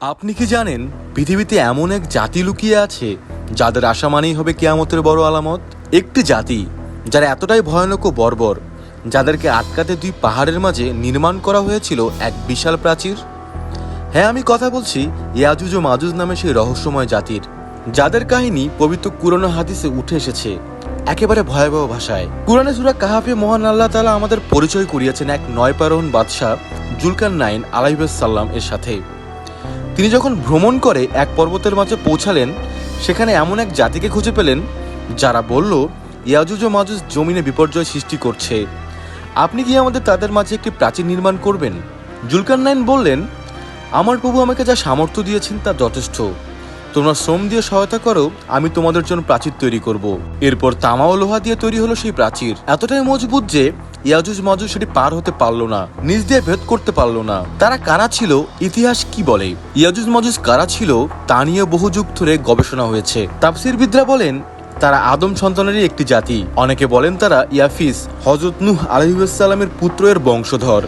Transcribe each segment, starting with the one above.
আপনি কি জানেন, পৃথিবীতে এমন এক জাতি লুকিয়ে আছে, যাদের আশা মানেই হবে কেয়ামতের বড় আলামত? একটি জাতি, যারা এতটাই ভয়ানক ও বর্বর, যাদেরকে আটকাতে দুই পাহাড়ের মাঝে নির্মাণ করা হয়েছিল এক বিশাল প্রাচীর? হ্যাঁ আমি কথা বলছি ইয়াজুজ ও মাজুজ নামে সেই রহস্যময় জাতির, যাদের কাহিনী পবিত্র কুরআন হাদিসে উঠে এসেছে, একেবারে ভয়াবহ ভাষায়। কুরআনে সুরা কাহাফে মহান আল্লাহ তাআলা আমাদের পরিচয় করিয়েছেন এক নয়পারহন বাদশাহ জুলকান নাইন আলাইসাল্লাম এর সাথে। তিনি যখন ভ্রমণ করে এক পর্বতের মাঝে পৌঁছালেন, সেখানে এমন এক জাতিকে খুঁজে পেলেন, যারা বলল, ইয়াজুজ ও মাজুজ জমিনে বিপর্যয় সৃষ্টি করছে। আপনি কি আমাদের তাদের মাঝে একটি প্রাচীর নির্মাণ করবেন? জুলকান নাইন বললেন, আমার প্রভু আমাকে যা সামর্থ্য দিয়েছেন তা যথেষ্ট। তোমরা শ্রম দিয়ে সহায়তা করো, আমি তোমাদের জন্য প্রাচীর তৈরি করব। এরপর তামা ও লোহা দিয়ে তৈরি হলো সেই প্রাচীর। এতটাই মজবুত যে ইয়াজুজ মাজুজ সেটি পার হতে পারল না, নিজ দিয়ে ভেদ করতে পারল না। তারা কারা ছিল, ইতিহাস কি বলে? ইয়াজুজ মাজুজ কারা ছিল, তা নিয়ে বহু যুগ ধরে গবেষণা হয়েছে। তাফসিরবিদরা বলেন, তারা আদম সন্তানেরই একটি জাতি। অনেকে বলেন তারা ইয়াফিস হজরত নুহ আলহিউসালামের পুত্রের বংশধর।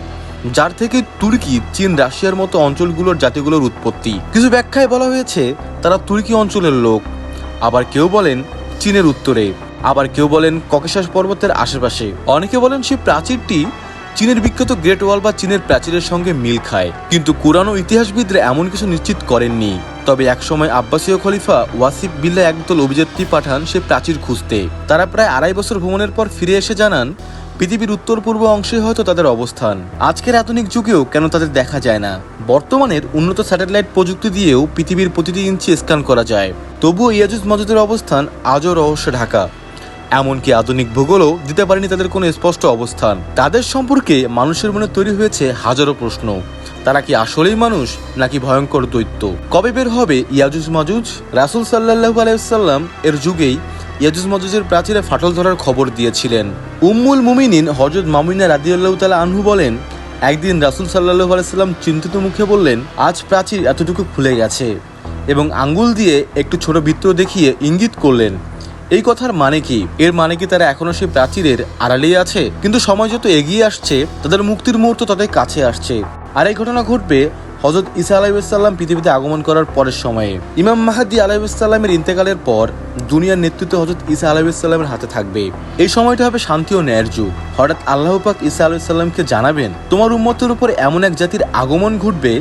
যার থেকে তুর্কি, চীন, রাশিয়ার মতো অঞ্চলগুলোর জাতিগুলোর উৎপত্তি। কিছু ব্যাখ্যায় বলা হয়েছে, তারা তুর্কি অঞ্চলের লোক। আবার কেউ বলেন চীনের উত্তরে। আবার কেউ বলেন ককেশাস পর্বতের আশেপাশে। অনেকে বলেন সেই প্রাচীরটি চীনের বিখ্যাত গ্রেট ওয়াল বা চীনের প্রাচীরের সঙ্গে মিল খায়। কিন্তু কোরআন ও ইতিহাসবিদরা এমন কিছু নিশ্চিত করেননি। তবে একসময় আব্বাসীয় খলিফা ওয়াসিফ বিল্লা একদল অভিযাত্রী পাঠান সে প্রাচীর খুঁজতে। তারা প্রায় আড়াই বছর ভ্রমণের পর ফিরে এসে জানান পৃথিবীর উত্তর পূর্ব অংশে হয়তো তাদের অবস্থান। আজকের আধুনিক যুগেও কেন তাদের দেখা যায় না? বর্তমানের উন্নত স্যাটেলাইট প্রযুক্তি দিয়েও পৃথিবীর প্রতিটি ইঞ্চি স্ক্যান করা যায়। তবুও ইয়াজুজ মজুদের অবস্থান আজও রহস্য ঢাকা। এমনকি আধুনিক ভূগোলও দিতে পারেনি তাদের কোনো স্পষ্ট অবস্থান। তাদের সম্পর্কে মানুষের মনে তৈরি হয়েছে হাজারো প্রশ্ন। তারা কি আসলেই মানুষ, নাকি ভয়ঙ্কর দৈত্য? কবে বের হবে ইয়াজুজ মাজুজ রাসুল সাল্লাহু আলাইসাল্লাম এর যুগেই ইয়াজুজ মাজুজের প্রাচীরে ফাটল ধরার খবর দিয়েছিলেন। উম্মুল মুমিনিন হজরত মামিনা রাদিউল্লাহ তালা আনহু বলেন, একদিন রাসুল সাল্লাহু আলাইসাল্লাম চিন্তিত মুখে বললেন, আজ প্রাচীর এতটুকু খুলে গেছে এবং আঙ্গুল দিয়ে একটু ছোট বৃত্ত দেখিয়ে ইঙ্গিত করলেন। এই কথার মানে কি? এর মানে কি তারা এখনও সেই প্রাচীরের আড়ালেই আছে? কিন্তু সময় যত এগিয়ে আসছে, তাদের মুক্তির মুহূর্ত ততই কাছে আসছে। আর এই ঘটনা ঘটবে হজরত ইসা আলাইসাল্লাম পৃথিবীতে আগমন করার পরের সময়ে। ইমাম মাহাদি আলাইসাল্লামের ইন্তেকালের পর দুনিয়ার নেতৃত্ব হজরত ইসা আলাইসাল্লামের হাতে থাকবে। এই সময়টা হবে শান্তি ও ন্যায়ের যুগ। হঠাৎ আল্লাহ পাক ইসা আলাইসাল্লামকে জানাবেন, তোমার উম্মতের উপর এমন এক জাতির আগমন ঘটবে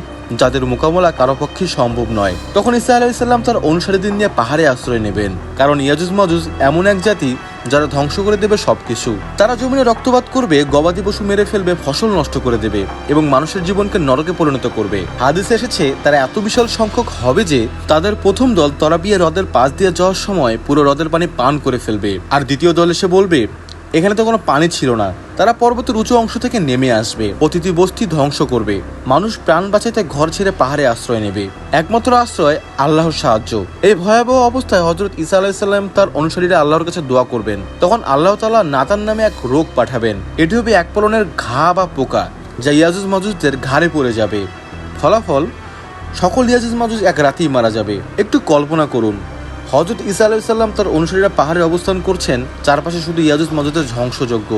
যাদের মোকাবেলা কারও পক্ষে সম্ভব নয়। তখন ইসা আলাইসাল্লাম তার অনুসারীদের নিয়ে পাহাড়ে আশ্রয় নেবেন। কারণ ইয়াজুজ মাজুজ এমন এক জাতি যারা ধ্বংস করে দেবে সবকিছু। তারা জমিনে রক্তপাত করবে, গবাদি পশু মেরে ফেলবে, ফসল নষ্ট করে দেবে এবং মানুষের জীবনকে নরকে পরিণত করবে। হাদিসে এসেছে, তারা এত বিশাল সংখ্যক হবে যে তাদের প্রথম দল তরাবিয়া হ্রদের পাশ দিয়ে যাওয়ার সময় পুরো হ্রদের পানি পান করে ফেলবে। আর দ্বিতীয় দল এসে বলবে এখানে তো কোনো পানি ছিল না। তারা পর্বতের উঁচু অংশ থেকে নেমে আসবে। অতিথি বস্তি ধ্বংস করবে। মানুষ প্রাণ বাঁচাইতে ঘর ছেড়ে পাহাড়ে আশ্রয় নেবে। একমাত্র আশ্রয় আল্লাহর সাহায্য। এই ভয়াবহ অবস্থায় হজরত ইসা আলাহিসাল্লাম তার অনুসারীরা আল্লাহর কাছে দোয়া করবেন। তখন আল্লাহ তাআলা নাতান নামে এক রোগ পাঠাবেন। এটি হবে এক পলনের ঘা বা পোকা, যা ইয়াজুজ মাজুজদের ঘাড়ে পড়ে যাবে। ফলাফল, সকল ইয়াজুজ মাজুজ এক রাতেই মারা যাবে। একটু কল্পনা করুন। হজরত ইসা আলাইসাল্লাম তার অনুসারীরা পাহাড়ে অবস্থান করছেন। চারপাশে শুধু ইয়াজুজ মজুদের ধ্বংসযোগ্য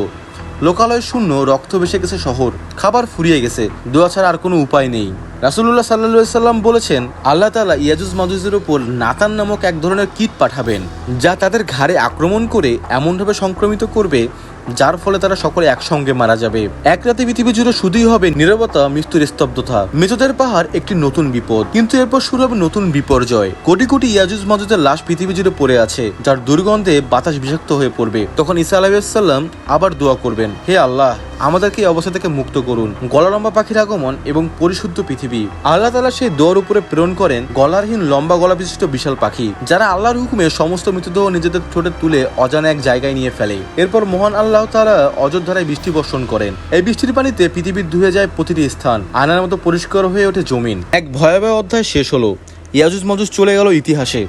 লোকালয় শূন্য, রক্ত ভেসে গেছে শহর। খাবার ফুরিয়ে গেছে। দোয়া ছাড়া আর কোনো উপায় নেই। রাসুল্লাহ সাল্লা সাল্লাম বলেছেন, আল্লাহ তালা ইয়াজুজ মাজুজের ওপর নাতান নামক এক ধরনের কীট পাঠাবেন, যা তাদের ঘাড়ে আক্রমণ করে এমনভাবে সংক্রমিত করবে যার ফলে তারা সকলে একসঙ্গে মারা যাবে। এক রাতে পৃথিবী জুড়ে শুধুই হবে নিরবতা, মৃত্যুর স্তব্ধতা। মেজদের পাহাড় একটি নতুন বিপদ। কিন্তু এরপর শুরু হবে নতুন বিপর্যয়। কোটি কোটি ইয়াজুজ মাজুদের লাশ পৃথিবী জুড়ে পড়ে আছে, যার দুর্গন্ধে বাতাস বিষাক্ত হয়ে পড়বে। তখন ইসা আলাহিসাল্লাম আবার দোয়া করবেন, হে আল্লাহ আমাদেরকে এই অবস্থা থেকে মুক্ত করুন। গলা লম্বা পাখির আগমন এবং পরিশুদ্ধ পৃথিবী। আল্লাহ তালা সেই দোয়ার উপরে প্রেরণ করেন গলারহীন লম্বা গলা বিশিষ্ট বিশাল পাখি, যারা আল্লাহর হুকুমে সমস্ত মৃতদেহ নিজেদের ঠোঁটে তুলে অজানা এক জায়গায় নিয়ে ফেলে। এরপর মহান আল্লাহ তারা অযোধ্যায় বৃষ্টি বর্ষণ করেন। এই বৃষ্টির পানিতে পৃথিবীর ধুয়ে যায় প্রতিটি স্থান। আনার মতো পরিষ্কার হয়ে ওঠে জমিন। এক ভয়াবহ অধ্যায় শেষ হলো। ইয়াজুজ মজুজ চলে গেল ইতিহাসে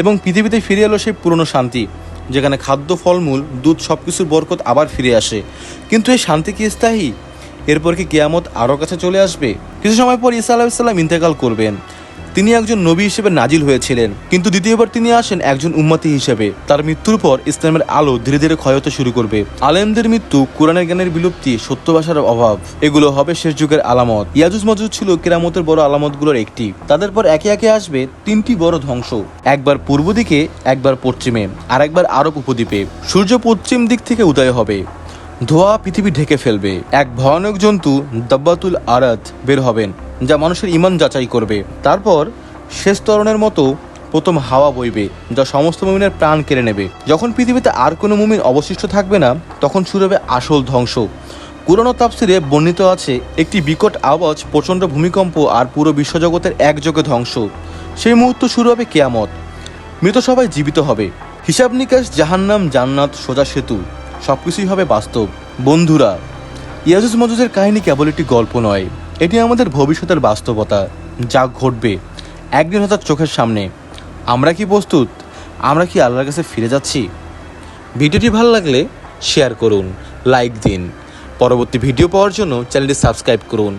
এবং পৃথিবীতে ফিরে এলো সেই পুরনো শান্তি। যেখানে খাদ্য, ফলমূল, দুধ সব কিছুর বরকত আবার ফিরে আসে। কিন্তু এই শান্তি কি স্থায়ী? এরপর কি কেয়ামত আরও কাছে চলে আসবে? কিছু সময় পর ইসা আলাহিসাল্লাম ইন্তেকাল করবেন। তিনি একজন নবী হিসেবে নাজিল হয়েছিলেন। কিন্তু দ্বিতীয়বার তিনি আসেন একজন উম্মতি হিসেবে। তার মৃত্যুর পর ইসলামের আলো ধীরে ধীরে ক্ষয় হতে শুরু করবে। আলেমদের মৃত্যু কোরআনের জ্ঞানের বিলুপ্তি, সত্য ভাষার অভাব, এগুলো হবে শেষ যুগের আলামত। ইয়াজুজ মজুজ ছিল কেরামতের বড় আলামতগুলোর একটি। তাদের পর একে একে আসবে তিনটি বড় ধ্বংস। একবার পূর্ব দিকে, একবার পশ্চিমে আর একবার আরব উপদ্বীপে। সূর্য পশ্চিম দিক থেকে উদয় হবে। ধোয়া পৃথিবী ঢেকে ফেলবে। এক ভয়ানক জন্তু, দাব্বাতুল আরাত, বের হবেন, যা মানুষের ইমান যাচাই করবে। তারপর শেষ তরণের মতো প্রথম হাওয়া বইবে, যা সমস্ত মুমিনের প্রাণ কেড়ে নেবে। যখন পৃথিবীতে আর কোনো মুমিন অবশিষ্ট থাকবে না, তখন শুরু হবে আসল ধ্বংস। কুরআন ও তাফসিরে বর্ণিত আছে, একটি বিকট আওয়াজ প্রচণ্ড ভূমিকম্প আর পুরো বিশ্বজগতের একযোগে ধ্বংস। সেই মুহূর্ত শুরু হবে কেয়ামত। মৃত সবাই জীবিত হবে। হিসাব নিকাশ জাহান্নাম জান্নাত সোজা সেতু। সবকিছুই হবে বাস্তব। বন্ধুরা ইয়াজুজ মজুজের কাহিনী কেবল একটি গল্প নয়, এটি আমাদের ভবিষ্যতের বাস্তবতা, যা ঘটবে একদিন হঠাৎ চোখের সামনে। আমরা কি প্রস্তুত? আমরা কি আল্লাহর কাছে ফিরে যাচ্ছি? ভিডিওটি ভালো লাগলে শেয়ার করুন, লাইক দিন। পরবর্তী ভিডিও পাওয়ার জন্য চ্যানেলটি সাবস্ক্রাইব করুন।